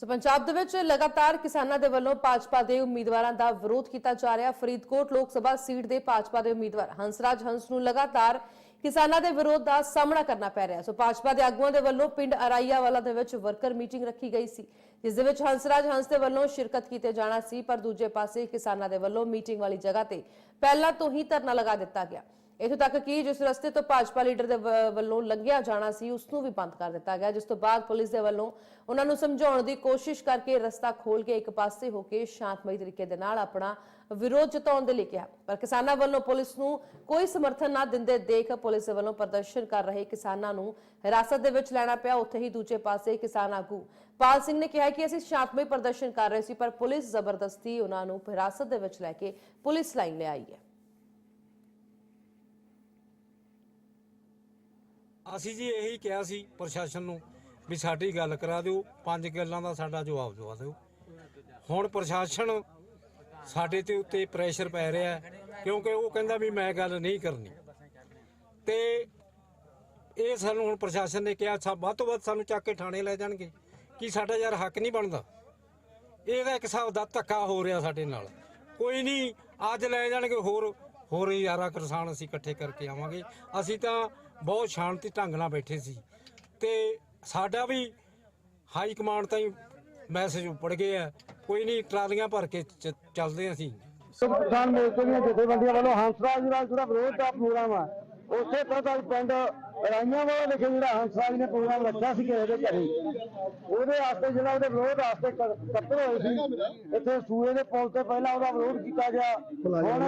ਸੋ ਪੰਜਾਬ ਦੇ ਵਿੱਚ ਲਗਾਤਾਰ ਕਿਸਾਨਾਂ ਦੇ ਵੱਲੋਂ ਭਾਜਪਾ ਦੇ ਉਮੀਦਵਾਰਾਂ ਦਾ ਵਿਰੋਧ ਕੀਤਾ ਜਾ ਰਿਹਾ। ਫਰੀਦਕੋਟ ਲੋਕ ਸਭਾ ਸੀਟ ਦੇ ਭਾਜਪਾ ਦੇ ਉਮੀਦਵਾਰ ਹੰਸਰਾਜ ਹੰਸ ਨੂੰ ਲਗਾਤਾਰ ਕਿਸਾਨਾਂ ਦੇ ਵਿਰੋਧ ਦਾ ਸਾਹਮਣਾ ਕਰਨਾ ਪੈ ਰਿਹਾ। ਸੋ ਭਾਜਪਾ ਦੇ ਆਗੂਆਂ ਦੇ ਵੱਲੋਂ ਪਿੰਡ ਅਰਾਈਆ ਵਾਲਾ ਦੇ ਵਿੱਚ ਵਰਕਰ ਮੀਟਿੰਗ ਰੱਖੀ ਗਈ ਸੀ, ਜਿਸ ਦੇ ਵਿੱਚ ਹੰਸਰਾਜ ਹੰਸ ਦੇ ਵੱਲੋਂ ਸ਼ਿਰਕਤ ਕੀਤੇ ਜਾਣਾ ਸੀ, ਪਰ ਦੂਜੇ ਪਾਸੇ ਕਿਸਾਨਾਂ ਦੇ ਵੱਲੋਂ ਮੀਟਿੰਗ ਵਾਲੀ ਜਗ੍ਹਾ ਤੇ ਪਹਿਲਾਂ ਤੋਂ ਹੀ ਧਰਨਾ ਲਗਾ ਦਿੱਤਾ ਗਿਆ। ਇਥੋਂ ਤੱਕ ਕਿ ਜਿਸ ਰਸਤੇ ਤੋਂ ਭਾਜਪਾ ਲੀਡਰ ਦੇ ਵ- ਵੱਲੋਂ ਲੰਘਿਆ ਜਾਣਾ ਸੀ, ਉਸ ਨੂੰ ਵੀ ਬੰਦ ਕਰ ਦਿੱਤਾ ਗਿਆ, ਜਿਸ ਤੋਂ ਬਾਅਦ ਪੁਲਿਸ ਦੇ ਵੱਲੋਂ ਉਹਨਾਂ ਨੂੰ ਸਮਝਾਉਣ ਦੀ ਕੋਸ਼ਿਸ਼ ਕਰਕੇ ਰਸਤਾ ਖੋਲ ਕੇ ਇੱਕ ਪਾਸੇ ਹੋ ਕੇ ਸ਼ਾਂਤਮਈ ਤਰੀਕੇ ਦੇ ਨਾਲ ਆਪਣਾ ਵਿਰੋਧ ਜਤਾਉਣ ਦੇ ਲਈ ਕਿਹਾ। ਪਰ ਕਿਸਾਨਾਂ ਵੱਲੋਂ ਪੁਲਿਸ ਨੂੰ ਕੋਈ ਸਮਰਥਨ ਨਾ ਦਿੰਦੇ ਦੇਖ ਪੁਲਿਸ ਦੇ ਵੱਲੋਂ ਪ੍ਰਦਰਸ਼ਨ ਕਰ ਰਹੇ ਕਿਸਾਨਾਂ ਨੂੰ ਹਿਰਾਸਤ ਦੇ ਵਿੱਚ ਲੈਣਾ ਪਿਆ। ਉੱਥੇ ਹੀ ਦੂਜੇ ਪਾਸੇ ਕਿਸਾਨ ਆਗੂ ਪਾਲ ਸਿੰਘ ਨੇ ਕਿਹਾ ਕਿ ਅਸੀਂ ਸ਼ਾਂਤਮਈ ਪ੍ਰਦਰਸ਼ਨ ਕਰ ਰਹੇ ਸੀ, ਪਰ ਪੁਲਿਸ ਜ਼ਬਰਦਸਤੀ ਉਹਨਾਂ ਨੂੰ ਹਿਰਾਸਤ ਦੇ ਵਿੱਚ ਲੈ ਕੇ ਪੁਲਿਸ ਲਾਈਨ ਲਿਆਈ ਹੈ। ਅਸੀਂ ਜੀ ਇਹੀ ਕਿਹਾ ਸੀ ਪ੍ਰਸ਼ਾਸਨ ਨੂੰ ਵੀ ਸਾਡੀ ਗੱਲ ਕਰਾ ਦਿਓ, ਪੰਜ ਗੱਲਾਂ ਦਾ ਸਾਡਾ ਜਵਾਬ ਦਵਾ ਦਿਓ। ਹੁਣ ਪ੍ਰਸ਼ਾਸਨ ਸਾਡੇ ਤੇ ਉੱਤੇ ਪ੍ਰੈਸ਼ਰ ਪੈ ਰਿਹਾ ਕਿਉਂਕਿ ਉਹ ਕਹਿੰਦਾ ਵੀ ਮੈਂ ਗੱਲ ਨਹੀਂ ਕਰਨੀ। ਤੇ ਇਹ ਸਾਨੂੰ ਹੁਣ ਪ੍ਰਸ਼ਾਸਨ ਨੇ ਕਿਹਾ, ਸਾ, ਵੱਧ ਤੋਂ ਵੱਧ ਸਾਨੂੰ ਚੱਕ ਕੇ ਥਾਣੇ ਲੈ ਜਾਣਗੇ, ਕਿ ਸਾਡਾ ਯਾਰ ਹੱਕ ਨਹੀਂ ਬਣਦਾ। ਇਹਦਾ ਇੱਕ ਹਿਸਾਬ ਦਾ ਧੱਕਾ ਹੋ ਰਿਹਾ ਸਾਡੇ ਨਾਲ। ਕੋਈ ਨਹੀਂ, ਅੱਜ ਲੈ ਜਾਣਗੇ ਹੋਰ ਹੋਰ ਯਾਰਾ ਕਿਸਾਨ ਅਸੀਂ ਇਕੱਠੇ ਕਰਕੇ ਆਵਾਂਗੇ। ਅਸੀਂ ਤਾਂ ਬਹੁਤ ਸ਼ਾਂਤੀ ਢੰਗ ਨਾਲ ਬੈਠੇ ਸੀ। ਤੇ ਸਾਡਾ ਵੀ ਹਾਈ ਕਮਾਂਡ ਤਾਈਂ ਮੈਸੇਜ ਉੱਪੜ ਗਏ ਆ, ਕੋਈ ਨਹੀਂ ਟਰਾਲੀਆਂ ਭਰ ਕੇ ਚ- ਚੱਲਦੇ ਹਾਂ ਅਸੀਂ। ਕਿਸਾਨ ਮੋਰਚੇ ਦੀਆਂ ਜਥੇਬੰਦੀਆਂ ਵੱਲੋਂ ਹੰਸਰਾਜ ਦਾ ਜਿਹੜਾ ਵਿਰੋਧ ਦਾ ਪ੍ਰੋਗਰਾਮ ਆ ਉਸੇ ਤਰ੍ਹਾਂ ਦਾ ਪਿੰਡ ਰਾਈਆਂ ਵਾਲਾ ਵਿਖੇ ਜਿਹੜਾ ਹੰਸਰਾਜ ਨੇ ਪ੍ਰੋਗਰਾਮ ਰੱਖਿਆ ਸੀ ਕਿਸੇ ਦੇ ਘਰੇ। ਉਹਦੇ ਵਾਸਤੇ ਜਿਹੜਾ ਉਹਦੇ ਵਿਰੋਧ ਵਾਸਤੇ ਕ- ਇਕੱਤਰ ਹੋਏ ਸੀ। ਇੱਥੇ ਸੂਏ ਦੇ ਪੁਲ ਤੇ ਪਹਿਲਾਂ ਉਹਦਾ ਵਿਰੋਧ ਕੀਤਾ ਗਿਆ। ਹੁਣ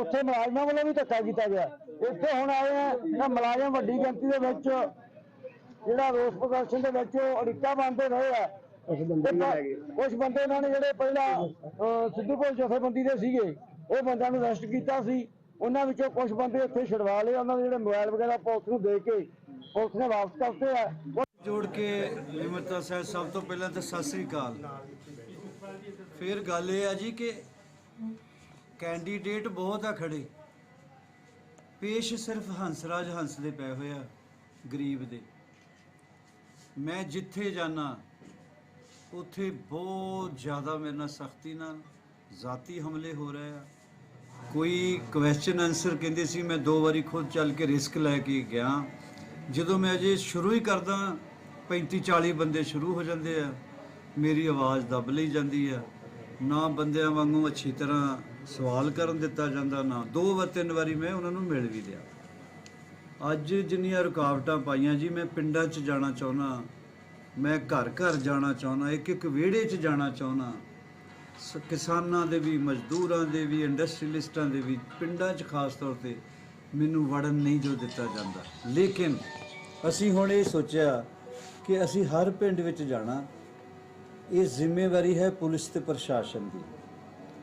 ਉੱਥੇ ਮੁਲਾਜ਼ਮਾਂ ਵੱਲੋਂ ਵੀ ਧੱਕਾ ਕੀਤਾ ਗਿਆ। ਇੱਥੇ ਹੁਣ ਆਏ ਆ ਤਾਂ ਮੁਲਾਜ਼ਮ ਵੱਡੀ ਗਿਣਤੀ ਦੇ ਵਿੱਚ ਜਿਹੜਾ ਰੋਸ ਪ੍ਰਦਰਸ਼ਨ ਦੇ ਵਿੱਚ ਉਹ ਅੜਿੱਕਾ ਬੰਦੇ ਰਹੇ ਆ। ਕੁਝ ਬੰਦੇ ਇਹਨਾਂ ਨੇ ਜਿਹੜੇ ਪਹਿਲਾਂ ਅਹ, ਸਿੱਧੂਪੁਰ ਜਥੇਬੰਦੀ ਦੇ ਸੀਗੇ ਉਹ ਬੰਦਿਆਂ ਨੂੰ ਅਰੈਸਟ ਕੀਤਾ ਸੀ। ਉਹਨਾਂ ਵਿੱਚੋਂ ਕੁਝ ਬੰਦੇ ਇੱਥੇ ਛਡਵਾ ਲਏ, ਉਹਨਾਂ ਦੇ ਜਿਹੜੇ ਮੋਬਾਈਲ ਵਗੈਰਾ ਪੁਲਿਸ ਨੂੰ ਦੇ ਕੇ ਪੁਲਿਸ ਨੇ ਵਾਪਸ ਕਰਤੇ ਆ। ਜੋੜ ਕੇ ਨਿਮਰਤਾ ਸਾਹਿਬ, ਸਭ ਤੋਂ ਪਹਿਲਾਂ ਤਾਂ ਸਤਿ ਸ੍ਰੀ ਅਕਾਲ। ਫਿਰ ਗੱਲ ਇਹ ਆ ਜੀ ਕਿ ਕੈਂਡੀਡੇਟ ਬਹੁਤ ਆ ਖੜੇ। ਪੇਸ਼ ਸਿਰਫ ਹੰਸਰਾਜ ਹੰਸ ਦੇ ਪਏ ਹੋਏ ਆ, ਗਰੀਬ ਦੇ। ਮੈਂ ਜਿੱਥੇ ਜਾਣਾ ਉੱਥੇ ਬਹੁਤ ਜ਼ਿਆਦਾ ਮੇਰੇ ਨਾਲ ਸਖਤੀ ਨਾਲ ਜ਼ਾਤੀ ਹਮਲੇ ਹੋ ਰਹੇ ਆ। ਕੋਈ ਕੁਐਸਚਨ ਆਨਸਰ ਕਹਿੰਦੇ ਸੀ, ਮੈਂ ਦੋ ਵਾਰੀ ਖੁਦ ਚੱਲ ਕੇ ਰਿਸਕ ਲੈ ਕੇ ਗਿਆ। ਜਦੋਂ ਮੈਂ ਅਜੇ ਸ਼ੁਰੂ ਹੀ ਕਰਦਾ 35 40 ਬੰਦੇ ਸ਼ੁਰੂ ਹੋ ਜਾਂਦੇ ਆ, ਮੇਰੀ ਆਵਾਜ਼ ਦੱਬ ਲਈ ਜਾਂਦੀ ਆ। ਨਾ ਬੰਦਿਆਂ ਵਾਂਗੂ ਅੱਛੀ ਤਰ੍ਹਾਂ ਸਵਾਲ ਕਰਨ ਦਿੱਤਾ ਜਾਂਦਾ, ਨਾ ਦੋ ਵਾਰ, ਤਿੰਨ ਵਾਰੀ ਮੈਂ ਉਹਨਾਂ ਨੂੰ ਮਿਲ ਵੀ ਲਿਆ। ਅੱਜ ਜਿੰਨੀਆਂ ਰੁਕਾਵਟਾਂ ਪਾਈਆਂ ਜੀ, ਮੈਂ ਪਿੰਡਾਂ 'ਚ ਜਾਣਾ ਚਾਹੁੰਦਾ, ਮੈਂ ਘਰ ਘਰ ਜਾਣਾ ਚਾਹੁੰਦਾ ਇੱਕ ਇੱਕ ਵਿਹੜੇ 'ਚ ਜਾਣਾ ਚਾਹੁੰਦਾ ਕਿਸਾਨਾਂ ਦੇ ਵੀ, ਮਜ਼ਦੂਰਾਂ ਦੇ ਵੀ ਇੰਡਸਟਰੀਲਿਸਟਾਂ ਦੇ ਵੀ, ਪਿੰਡਾਂ 'ਚ ਖਾਸ ਤੌਰ ਤੇ ਮੈਨੂੰ ਵੜਨ ਨਹੀਂ ਜੋ ਦਿੱਤਾ ਜਾਂਦਾ। ਲੇਕਿਨ ਅਸੀਂ ਹੁਣ ਇਹ ਸੋਚਿਆ ਕਿ ਅਸੀਂ ਹਰ ਪਿੰਡ ਵਿੱਚ ਜਾਣਾ, ਇਹ ਜ਼ਿੰਮੇਵਾਰੀ ਹੈ ਪੁਲਿਸ ਤੇ ਪ੍ਰਸ਼ਾਸਨ ਦੀ।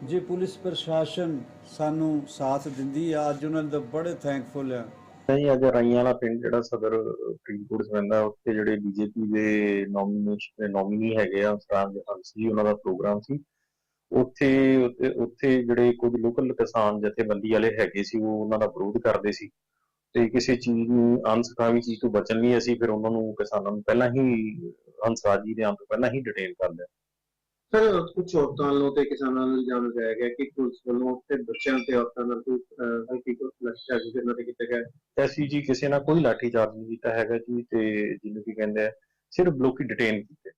ਜੇ ਪੁਲਿਸ ਪ੍ਰਸ਼ਾਸਨ ਸਾਨੂੰ ਸਾਥ ਦਿੰਦੀ ਆ, ਅੱਜ ਉਹਨਾਂ ਦਾ ਬੜੇ ਥੈਂਕਫੁਲ ਆ। ਨਹੀਂ, ਅੱਜ ਰਾਈਆਂ ਵਾਲਾ ਪਿੰਡ ਜਿਹੜਾ ਸਦਰ ਫਰੀਦਕੋਟ ਪੈਂਦਾ ਉੱਥੇ ਜਿਹੜੇ ਬੀਜੇਪੀ ਦੇ ਨੋਮੀਨੇਸ਼ਨ ਨੋਮੀਨੀ ਹੈਗੇ ਆ ਸਰਾਜ ਹੰਸੀ ਉਹਨਾਂ ਦਾ ਪ੍ਰੋਗਰਾਮ ਸੀ। ਉੱਥੇ ਉੱਥੇ- ਜਿਹੜੇ ਕੁਝ ਲੋਕਲ ਕਿਸਾਨ ਜਥੇਬੰਦੀ ਵਾਲੇ ਹੈਗੇ ਸੀ ਉਹ ਉਹਨਾਂ ਦਾ ਵਿਰੋਧ ਕਰਦੇ ਸੀ। ਤੇ ਕਿਸੇ ਚੀਜ਼ ਨੂੰ ਅਨਸਖਾਵੀ ਚੀਜ਼ ਤੋਂ ਬਚਣ ਲਈ ਅਸੀਂ ਫਿਰ ਉਹਨਾਂ ਨੂੰ ਕਿਸਾਨਾਂ ਨੂੰ ਪਹਿਲਾਂ ਹੀ ਹੰਸਰਾਜ ਦੇ ਆਉਣ ਤੋਂ ਪਹਿਲਾਂ ਹੀ ਡਿਟੇਨ ਕਰ ਲਿਆ। ਸਰ ਕੁਝ ਔਰਤਾਂ ਵੱਲੋਂ ਤੇ ਕਿਸਾਨਾਂ ਨੂੰ ਇਲਜ਼ਾਮ ਲਗਾਇਆ ਗਿਆ ਕਿ ਪੁਲਿਸ ਵੱਲੋਂ ਤੇ ਬੱਚਿਆਂ ਤੇ ਔਰਤਾਂ ਨਾਲ ਕੋਈ ਹਲਕੀ ਕੋਈ ਲਾਠੀਚਾਰਜ ਕਰਨਾ ਤੇ ਕੀਤਾ ਗਿਆ। ਅਸੀਂ ਜੀ ਕਿਸੇ ਨਾਲ ਕੋਈ ਲਾਠੀ ਚਾਰਜ ਨਹੀਂ ਕੀਤਾ ਹੈਗਾ ਜੀ ਤੇ ਜਿਹਨੂੰ ਕੀ ਕਹਿੰਦੇ ਆ ਸਿਰਫ ਲੋਕੀ ਡਿਟੇਨ ਕੀਤੇ।